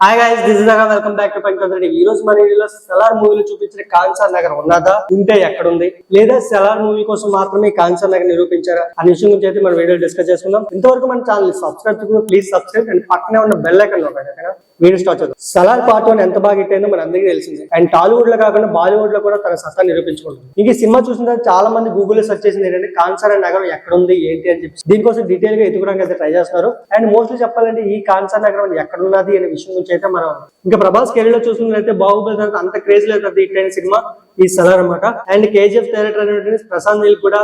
Hi guys this is welcome back to Pankaj ఈ రోజు మన ఇండియాలో సెలార్ మూవీలో చూపించిన కాన్సర్ నగర్ ఉన్నదా? ఉంటే ఎక్కడ ఉంది లేదా సెలార్ మూవీ కోసం మాత్రమే కాన్సర్ నగర్ నిరూపించారా? అనే విషయం గురించి అయితే మన వీడియో డిస్కస్ చేసుకుందాం. ఇంతవరకు మన ఛానల్ సబ్స్క్రైబ్ చేసుకుని ప్లీజ్ సబ్స్క్రైబ్ అండ్ పక్కనే ఉన్న బెల్ ఐకన్ నొక్కండి వీడియో స్టార్ట్ చేద్దాం సలార్ పార్ట్ వన్ ఎంత బాగా హిట్ అయిందో మన అందరికీ తెలిసింది. అండ్ టాలీవుడ్లో కాకుండా బాలీవుడ్లో కూడా తన సత్తా నిరూపించుకుంటుంది. ఇంక ఈ సినిమా చూసిన తర్వాత చాలా మంది గూగుల్లో సెర్చ్ చేసింది ఏంటంటే కాన్సర్ నగరం ఎక్కడ ఉంది ఏంటి? అని చెప్పి దీనికోసం డీటెయిల్గా ఎత్తుకోవడానికి అయితే ట్రై చేస్తున్నారు. అండ్ మోస్ట్లీ చెప్పాలంటే ఈ కాన్సర్ నగరం ఎక్కడ ఉన్నది అనే విషయం గురించి అయితే మనం ఇంకా ప్రభాస్ కెరీర్లో చూసినట్లయితే బాహుబలి తర్వాత అంత క్రేజ్ లేదు అది హిట్ అయిన సినిమా ఈ సలార్ అనమాట అండ్ కేజీఎఫ్ డైరెక్టర్ అనేటువంటి ప్రశాంత్ నీల్ కూడా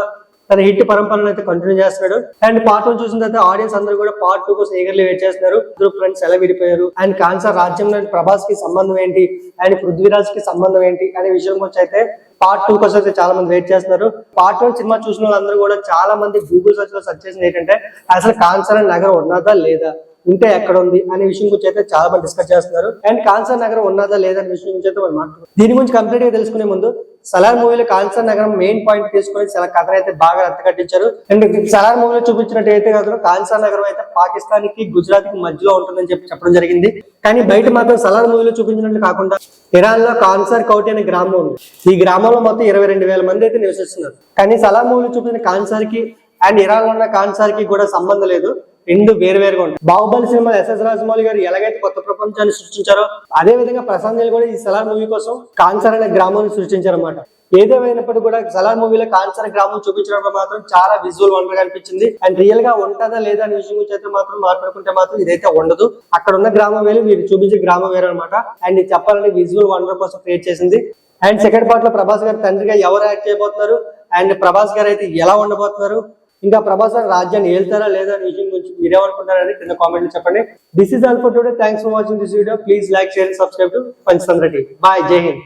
తన హిట్ పరంపరను అయితే కంటిన్యూ చేస్తున్నాడు. అండ్ పార్ట్ వన్ చూసిన తర్వాత ఆడియన్స్ అందరూ కూడా పార్ట్ టూ కోసం ఏగర్లీ వెయిట్ చేస్తున్నారు. ఇద్దరు ఫ్రెండ్స్ ఎలా విడిపోయారు? అండ్ కాన్సర్ రాజ్యంలో ప్రభాస్కి సంబంధం ఏంటి? అండ్ పృథ్వీరాజ్కి సంబంధం ఏంటి? అనే విషయం గురించి అయితే పార్ట్ టూ కోసం అయితే చాలా మంది వెయిట్ చేస్తున్నారు. పార్ట్ వన్ సినిమా చూసిన వాళ్ళందరూ కూడా చాలా మంది గూగుల్ సెర్చ్లో సెర్చ్ చేసింది ఏంటంటే అసలు కాన్సర్ అండ్ నగరం ఉన్నదా లేదా? ఉంటే ఎక్కడ ఉంది అనే విషయం గురించి అయితే చాలా మంది డిస్కస్ చేస్తున్నారు. అండ్ కాన్సర్ నగరం ఉన్నదా లేదా అనే విషయం గురించి అయితే మనం మాట్లాడుతున్నాం దీని గురించి కంప్లీట్గా తెలుసుకునే ముందు సలార్ మూవీలో కాన్సర్ నగరం మెయిన్ పాయింట్ తీసుకొని చాలా కథను అయితే బాగా రచ్చగట్టించారు అండ్ సలార్ మూవీలో చూపించినట్టు అయితే కాదు కాన్సర్ నగరం అయితే పాకిస్తాన్కి గుజరాత్కి మధ్యలో ఉంటుందని చెప్పి చెప్పడం జరిగింది. కానీ బయట మాత్రం సలార్ మూవీలో చూపించినట్లు కాకుండా ఇరాన్లో కాన్సర్ కౌటి అనే గ్రామం ఉంది. ఈ గ్రామంలో మొత్తం ఇరవై రెండు వేల మంది అయితే నివసిస్తున్నారు. కానీ సలార్ మూవీలో చూపించిన కాన్సర్కి అండ్ ఇరాన్లో ఉన్న కాన్సర్కి కూడా సంబంధం లేదు. రెండు వేరు వేరుగా ఉంటాయి. బాహుబలి సినిమా ఎస్ఎస్ రాజమౌళి గారు ఎలాగైతే కొత్త ప్రపంచాన్ని సృష్టించారో అదే విధంగా ప్రశాంత్ కూడా ఈ సలార్ మూవీ కోసం కాన్సర్ అనే గ్రామాన్ని సృష్టించారు అనమాట ఏదేమైనప్పటికీ కూడా సలార్ మూవీలో కాన్సర్ గ్రామం చూపించడం మాత్రం చాలా విజువల్ వండర్గా అనిపించింది. అండ్ రియల్గా ఉంటుందా లేదా అనే విషయం గురించి అయితే మాత్రం మాట్లాడుకుంటే మాత్రం ఇదైతే ఉండదు. అక్కడ ఉన్న గ్రామం వేరు మీరు చూపించే గ్రామం వేరు అనమాట అండ్ చెప్పాలంటే విజువల్ వండర్ కోసం క్రియేట్ చేసింది. అండ్ సెకండ్ పార్ట్లో ప్రభాస్ గారు తండ్రిగా ఎవరు యాక్ట్ చేయబోతున్నారు? అండ్ ప్రభాస్ గారు అయితే ఎలా ఉండబోతున్నారు? ఇంకా ప్రభాస్ గారు రాజ్యాన్ని ఏళ్తారా లేదా అనే విషయం గురించి మీరేమనుకుంటారని కింద కామెంట్ చెప్పండి. This is all for today thanks for watching this video please like share subscribe to Panchatantra TV bye Jai Hind